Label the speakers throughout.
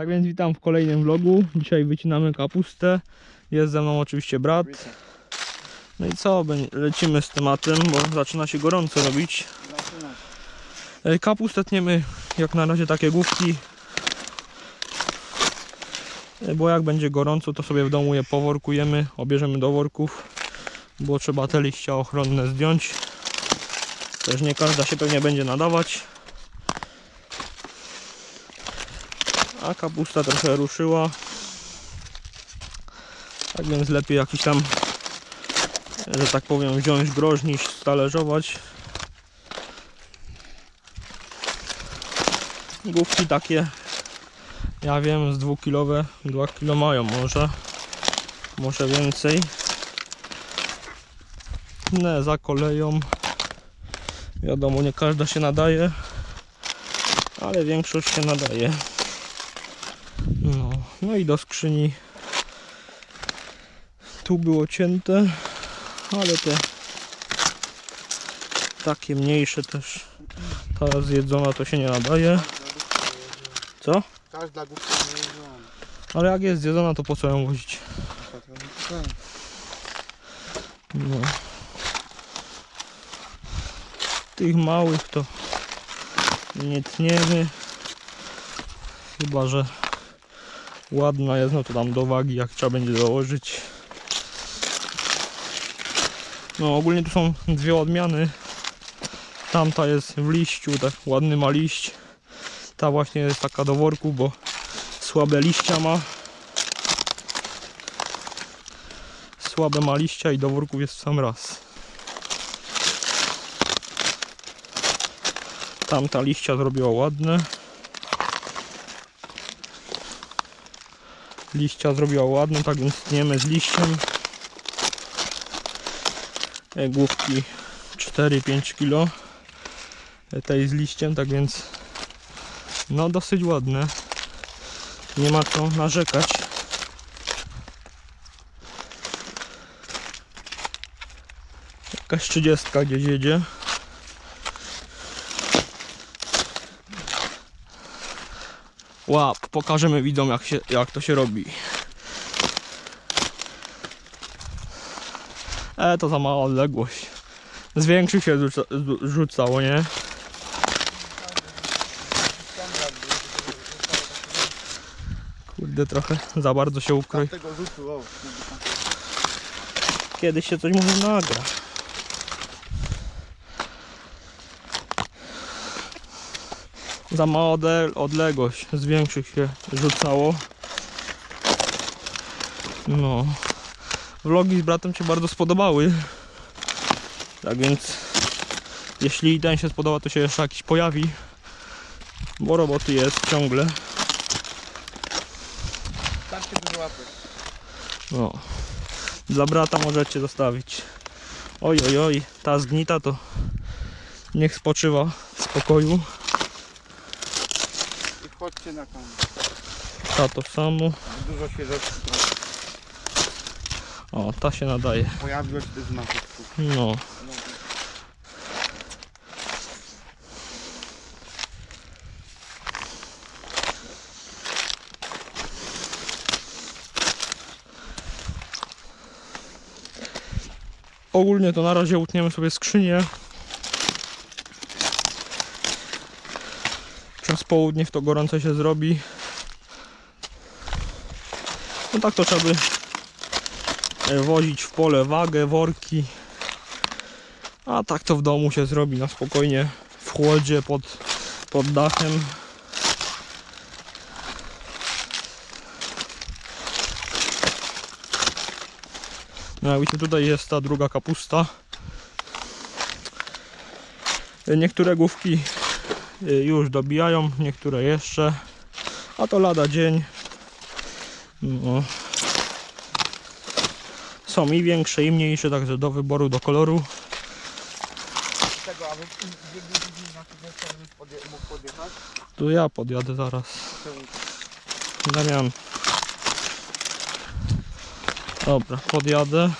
Speaker 1: Tak więc witam w kolejnym vlogu. Dzisiaj wycinamy kapustę. Jest ze mną oczywiście brat. No i co, lecimy z tematem, bo zaczyna się gorąco robić. E, Kapustę tniemy jak na razie takie główki. E, Bo jak będzie gorąco, to sobie w domu je poworkujemy, obierzemy do worków, bo trzeba te liścia ochronne zdjąć. Też nie każda się pewnie będzie nadawać. A kapusta trochę ruszyła. Tak więc lepiej jakiś tam, że tak powiem, wziąć groź niż stalerzować. Główki takie, ja wiem, z dwukilowe, 2 kilo mają może, może więcej. Ne, za koleją. Wiadomo, nie każda się nadaje, ale większość się nadaje. No, no i do skrzyni. Tu było cięte, ale te takie mniejsze też. Ta zjedzona to się nie nadaje. Co?
Speaker 2: Każda głupka nie.
Speaker 1: Ale jak jest zjedzona, to po co ją wozić? No. Tych małych to nie tniemy. Chyba, że ładna jest, no to tam do wagi, jak trzeba będzie dołożyć. No ogólnie tu są dwie odmiany. Tamta jest w liściu, tak ładny ma liść. Ta właśnie jest taka do worku, bo słabe liścia ma. Słabe ma liścia i do worków jest w sam raz. Tamta liścia zrobiła ładne. Liścia zrobiła ładne, tak więc tniemy z liściem. E, Główki 4-5 kg. E, Tej z liściem, tak więc no dosyć ładne. Nie ma co narzekać. Jakaś 30 gdzieś jedzie. Łap, pokażemy widzom jak, się, jak to się robi. E, to za mała odległość. Z większych się rzuca, rzu- rzucało, nie? Kurde, trochę za bardzo się ukroi. Kiedyś się coś może nagra. Za mała odległość, z większych się rzucało. No. Vlogi z bratem się bardzo spodobały. Tak więc, jeśli ten się spodoba, to się jeszcze jakiś pojawi. Bo roboty jest ciągle.
Speaker 2: Tam się dużo łapy.
Speaker 1: No. Dla brata możecie zostawić. Oj, oj, oj, ta zgnita to niech spoczywa w spokoju.
Speaker 2: Wchodźcie na.
Speaker 1: Ta to samo.
Speaker 2: Dużo się rzeczy
Speaker 1: O, ta się nadaje.
Speaker 2: pojawiło się wszystko.
Speaker 1: No. Ogólnie to na razie utniemy sobie skrzynię. Południe w to gorące się zrobi. No tak to trzeba by e, wozić w pole wagę, worki. A tak to w domu się zrobi na spokojnie w chłodzie pod, pod dachem. No jak widzicie tutaj jest ta druga kapusta. Niektóre główki już dobijają, niektóre jeszcze. A to lada dzień. No. Są i większe i mniejsze, także do wyboru, do koloru.
Speaker 2: Tego, aby mógł podjechać.
Speaker 1: Tu ja podjadę zaraz. Damian. Dobra, podjadę.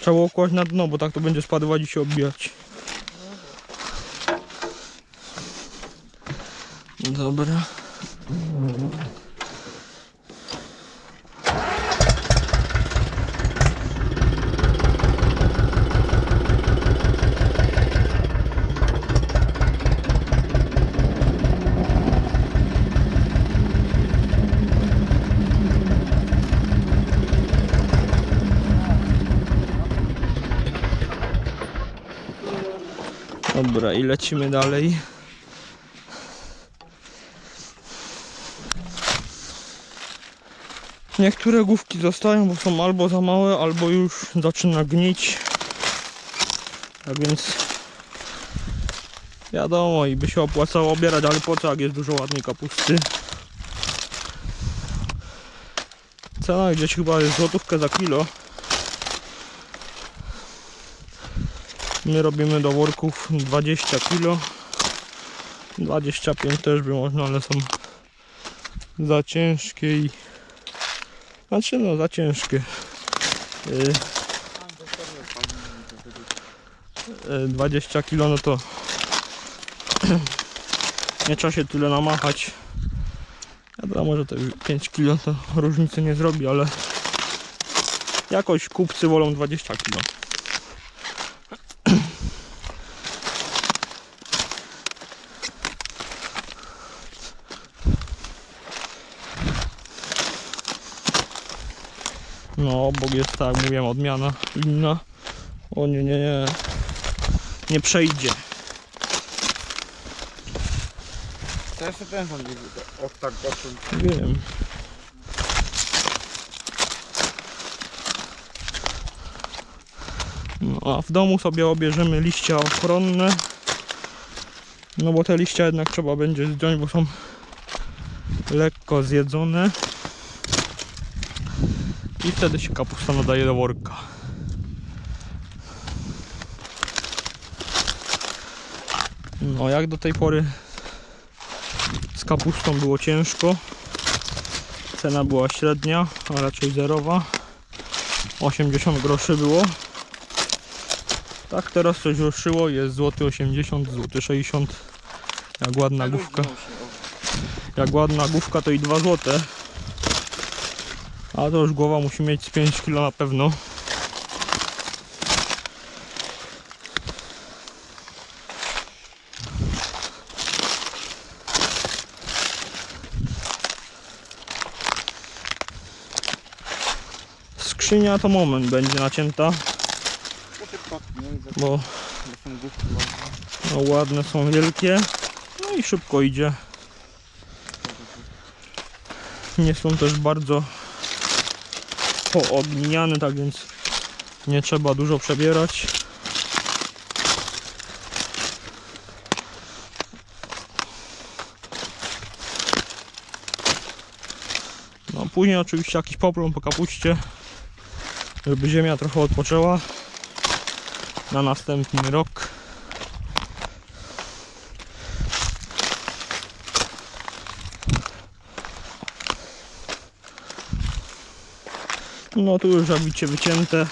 Speaker 1: Trzeba kłaść na dno, bo tak to będzie spadać i się odbijać. Dobra. Dobra, i lecimy dalej. Niektóre główki zostają, bo są albo za małe, albo już zaczyna gnić. Tak więc wiadomo i by się opłacało obierać, ale po co jak jest dużo ładnej kapusty. Cena gdzieś chyba jest złotówkę za kilo. My robimy do worków 20 kg. 25 też by można, ale są za ciężkie i znaczy no za ciężkie. Yy, yy, 20 kg no to nie trzeba się tyle namachać. Wiadomo, że to 5 kg to różnicy nie zrobi, ale jakoś kupcy wolą 20 kg. No, obok jest tak jak mówiłem, odmiana inna. O nie, nie, nie. Nie przejdzie.
Speaker 2: To jeszcze ten rządzi od tak gościem.
Speaker 1: Wiem. No, a w domu sobie obierzemy liścia ochronne. No bo te liścia jednak trzeba będzie zdjąć, bo są lekko zjedzone. I wtedy się kapusta nadaje do worka. No jak do tej pory z kapustą było ciężko. Cena była średnia, a raczej zerowa. 80 groszy było. Tak teraz coś ruszyło, jest złoty 80, złoty 60. Jak ładna główka. Jak ładna główka to i 2 złote. A to już głowa musi mieć z 5 kg na pewno. Skrzynia to moment będzie nacięta, bo no, ładne są wielkie. No i szybko idzie. Nie są też bardzo poogniane, tak więc nie trzeba dużo przebierać. No później oczywiście jakiś poplon po kapuście, żeby ziemia trochę odpoczęła na następny rok. No tu już widzicie wycięte.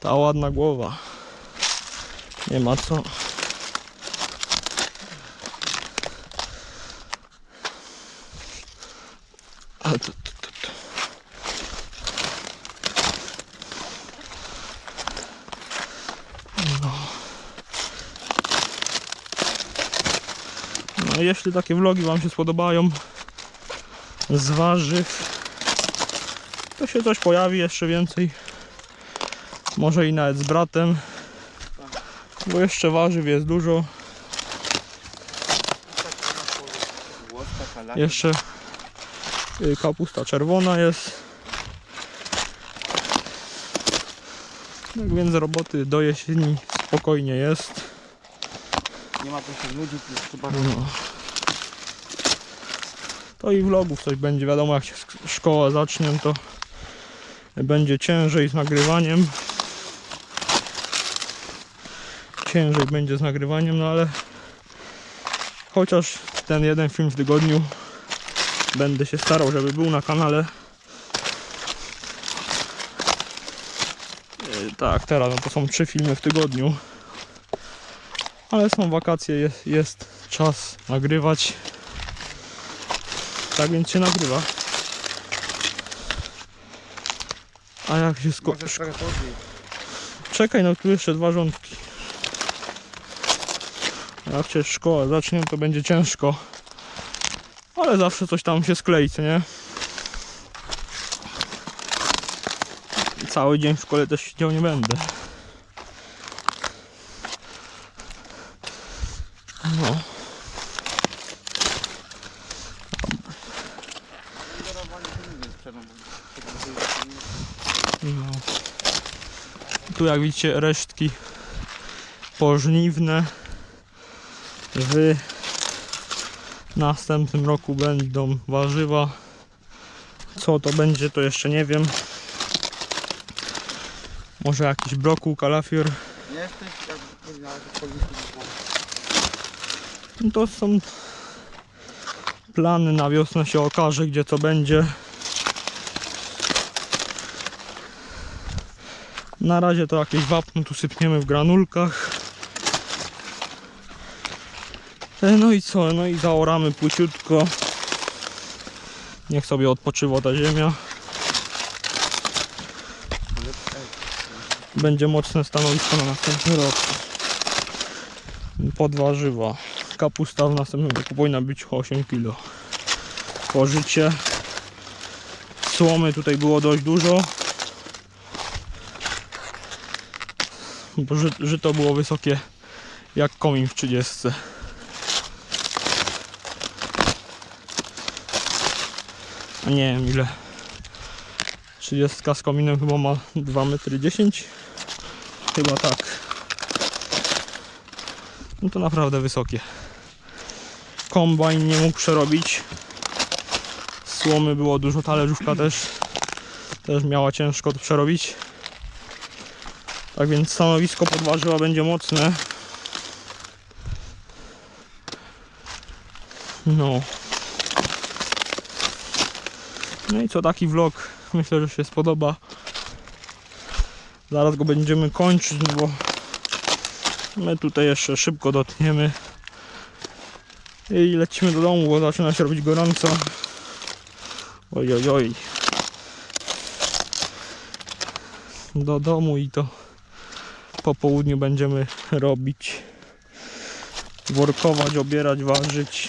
Speaker 1: Ta ładna głowa. Nie ma co. Tu, No, jeśli takie vlogi Wam się spodobają z warzyw, to się coś pojawi jeszcze więcej. Może i nawet z bratem, bo jeszcze warzyw jest dużo. Jeszcze y, kapusta czerwona jest. Tak więc roboty do jesieni spokojnie jest.
Speaker 2: Nie ma co się nudzić, jest
Speaker 1: No. To i vlogów coś będzie, wiadomo jak się szkoła zacznie, to będzie ciężej z nagrywaniem. Ciężej będzie z nagrywaniem, no ale chociaż ten jeden film w tygodniu będę się starał, żeby był na kanale. Yy, Tak, teraz no to są trzy filmy w tygodniu. Ale są wakacje, jest, jest czas nagrywać. Tak więc się nagrywa. A jak się sko-
Speaker 2: Możesz trochę później.
Speaker 1: Czekaj, no tu jeszcze dwa rządki. Jak się szkołę zacznie, to będzie ciężko. Ale zawsze coś tam się sklei, co nie? Cały dzień w szkole też siedział nie będę. No.
Speaker 2: Kierowanie to nie jest przerwą, bo tak to jest-
Speaker 1: No. Tu jak widzicie resztki pożniwne w następnym roku będą warzywa. Co to będzie to jeszcze nie wiem. Może jakiś brokuł, kalafior
Speaker 2: Nie jesteś, jak powiedziałeś, że powinniśmy być
Speaker 1: no to są plany na wiosnę się okaże gdzie co będzie. Na razie to jakieś wapno tu sypniemy w granulkach. E, no i co? No i zaoramy płyciutko. Niech sobie odpoczywa ta ziemia. Będzie mocne stanowisko na następny rok. Pod warzywa kapusta w następnym roku powinna być 8 kg pożycie słomy tutaj było dość dużo. Bo ży, żyto było wysokie jak komin w 30 A nie wiem ile. 30 z kominem chyba ma 2,10 m chyba tak. No to naprawdę wysokie kombajn nie mógł przerobić. Słomy było dużo, talerzówka też też miała ciężko to przerobić. Tak więc stanowisko pod warzywa będzie mocne. No. No i co taki vlog. Myślę, że się spodoba. Zaraz go będziemy kończyć bo my tutaj jeszcze szybko dotniemy i lecimy do domu, bo zaczyna się robić gorąco. Oj, oj, oj. Do domu i to po południu będziemy robić. Workować, obierać, ważyć.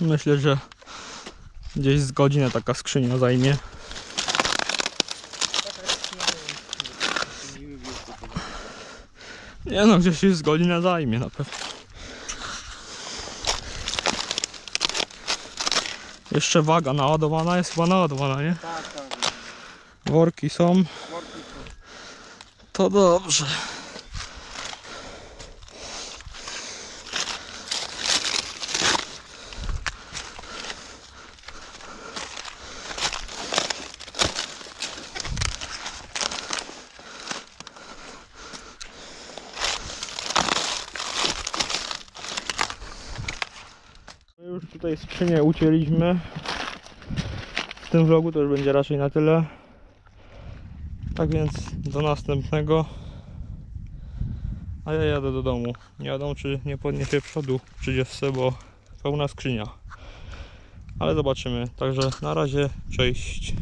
Speaker 1: Myślę, że gdzieś z godzinę taka skrzynia zajmie. Nie no, gdzieś jest z godzinę zajmie na pewno. Jeszcze waga naładowana jest chyba naładowana, nie?
Speaker 2: Tak, tak.
Speaker 1: Worki są.
Speaker 2: Worki są.
Speaker 1: To dobrze. Tutaj skrzynię ucięliśmy. W tym vlogu to już będzie raczej na tyle. Tak więc do następnego. A ja jadę do domu. Nie wiadomo czy nie podniesie przodu 30, bo pełna skrzynia. Ale zobaczymy. Także na razie, cześć.